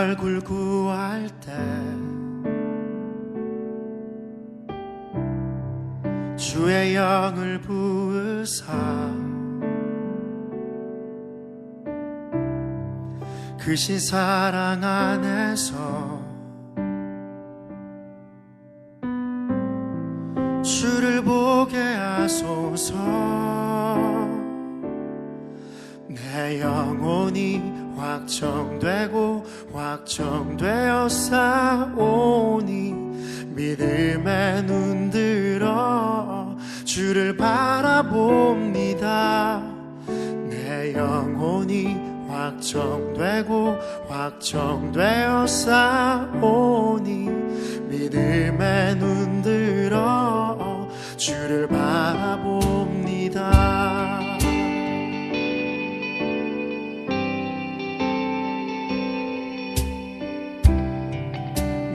얼굴 구할 때 주의 영을 부으사 그신 사랑 안에서 주를 보게 하소서. 내 영혼이 확정되고 확정되어 싸오니 믿음에 눈들어 주를 바라봅니다. 내 영혼이 확정되고 확정되어 싸오니 믿음에 눈들어 주를 바라봅니다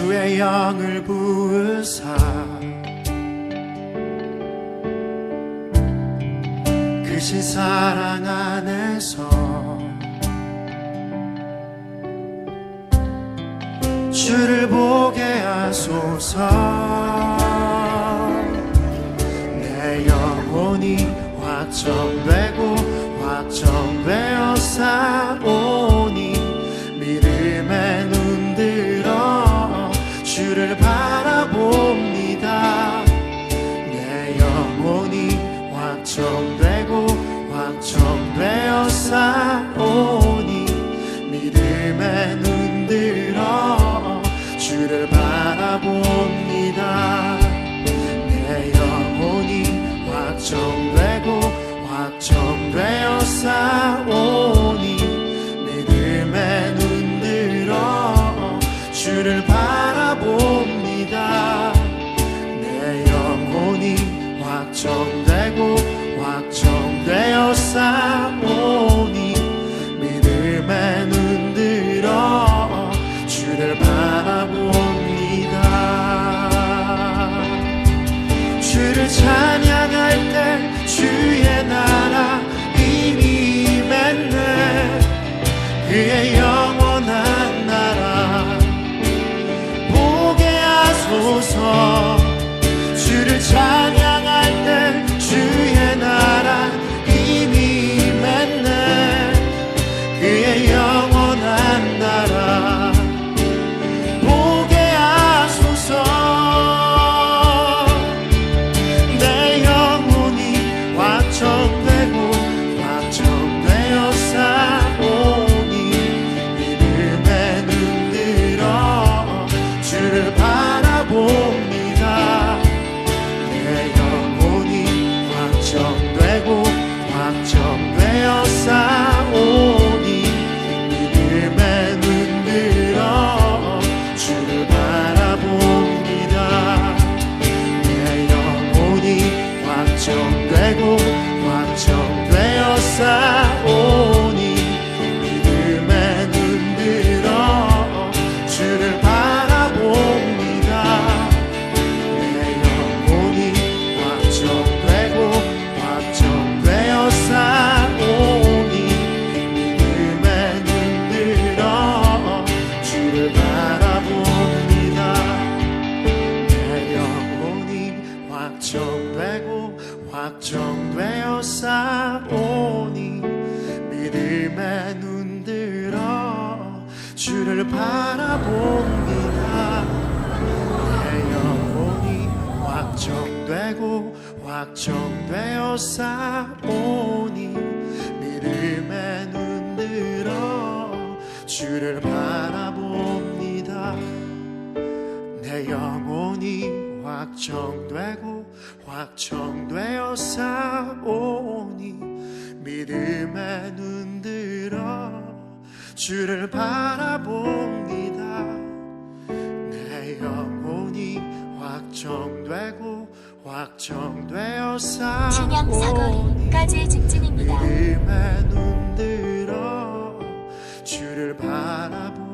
주의 영을 부으사. 그신 사랑 안에서 주를 보게 하소서. 내 영혼이 확정되 바라봅니다. 내 영혼이 확정되고 확정되어 싸 확정되 확정되고 확정되어 싸오니 믿음에 눈들어 주를 바라봅니다. 내 영혼이 확정되고 확정되어 싸오니 믿음에 눈들어 주를 바라봅니다. 내 영혼이 확정되고 확정되어 싸우니 믿음에 눈들어 주를 바라봅니다 내 영혼이 확정되고 확정되어 직진입니다. 믿음에 눈들어 주를 바라보